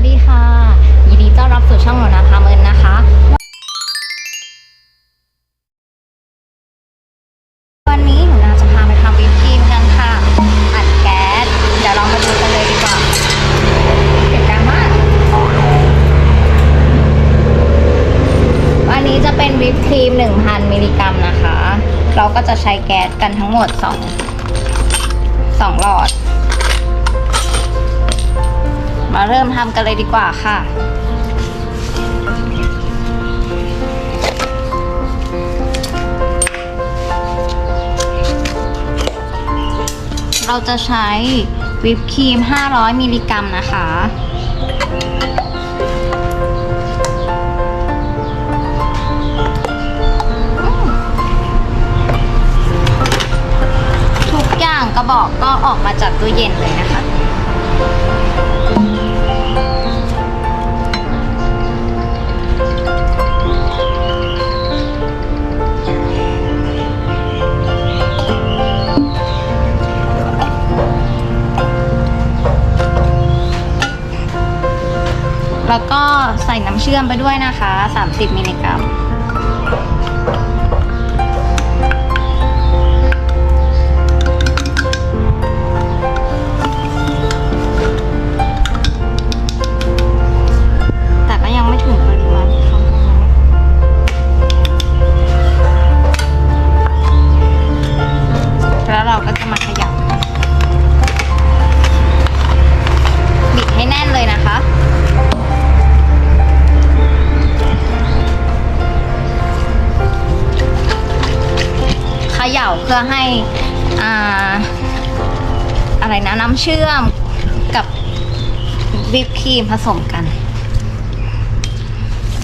วัสดีค่ะ ยินดีต้อนรับสู่ช่องหนูนาพาเมินนะคะ วันนี้หนูนาจะพาไปทำวิปครีมกันค่ะ อัดแก๊ส เดี๋ยวเรามาดูกันเลยดีกว่าเก็บการมาก วันนี้จะเป็นวิปครีม 1,000 มิลลิกรัมนะคะ เราก็จะใช้แก๊สกันทั้งหมด 2 2 หลอด มาเริ่มทำกันเลยดีกว่าค่ะ เราจะใช้วิปครีม 500 มิลลิกรัมนะคะทุกอย่างกระบอกก็ออกมาจากตู้เย็นเลยนะคะ แล้วก็ใส่น้ำเชื่อมไปด้วยนะคะ 30 มิลลิกรัมาเพื่อให้อ่าอะไรนะน้ำเชื่อมกับวิปครีมผสมกัน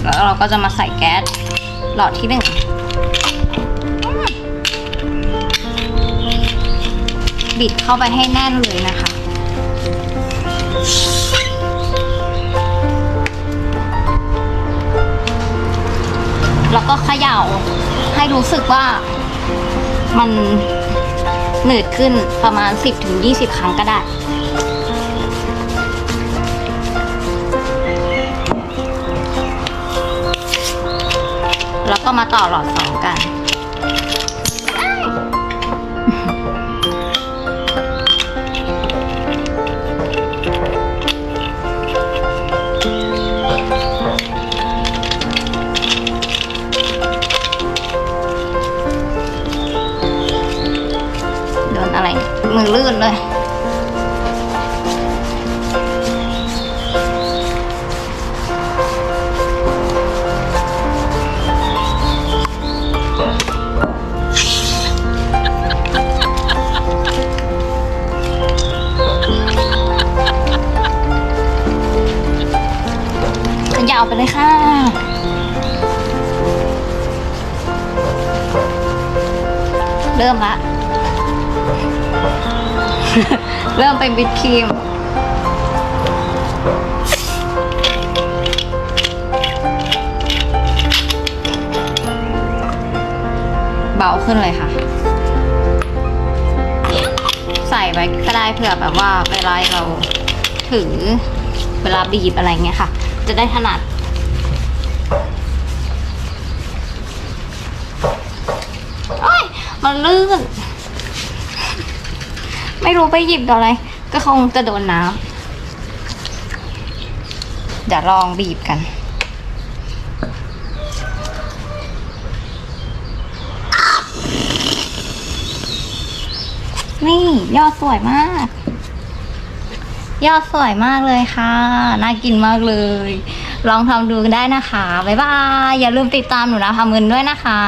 แล้วเราก็จะมาใส่แก๊สหลอดที่หนึ่งบิดเข้าไปให้แน่นเลยนะคะ แล้วก็เขย่าให้รู้สึกว่า มันหนืดขึ้นประมาณ 10-20 ครั้งก็ได้ แล้วก็มาต่อหลอดสองกัน มือลื่นเลยขยาวไปเลยค่ะเริ่มละ เริ่มเป็นวิปครีม เบาขึ้นเลยค่ะ ใส่ไว้ก็ได้เผื่อแบบว่าเวลาเราถือเวลาบีบอะไรเงี้ยค่ะ จะได้ถนัดโอ้ยมันลื่น ไม่รู้ไปหยิบอะไร ก็คงจะโดนน้ำเดี๋ยวลองบีบกันนี่ ยอดสวยมาก ยอดสวยมากเลยค่ะ น่ากินมากเลย ลองทำดูได้นะคะ บ๊ายบาย อย่าลืมติดตามหนูนะพามืนด้วยนะคะ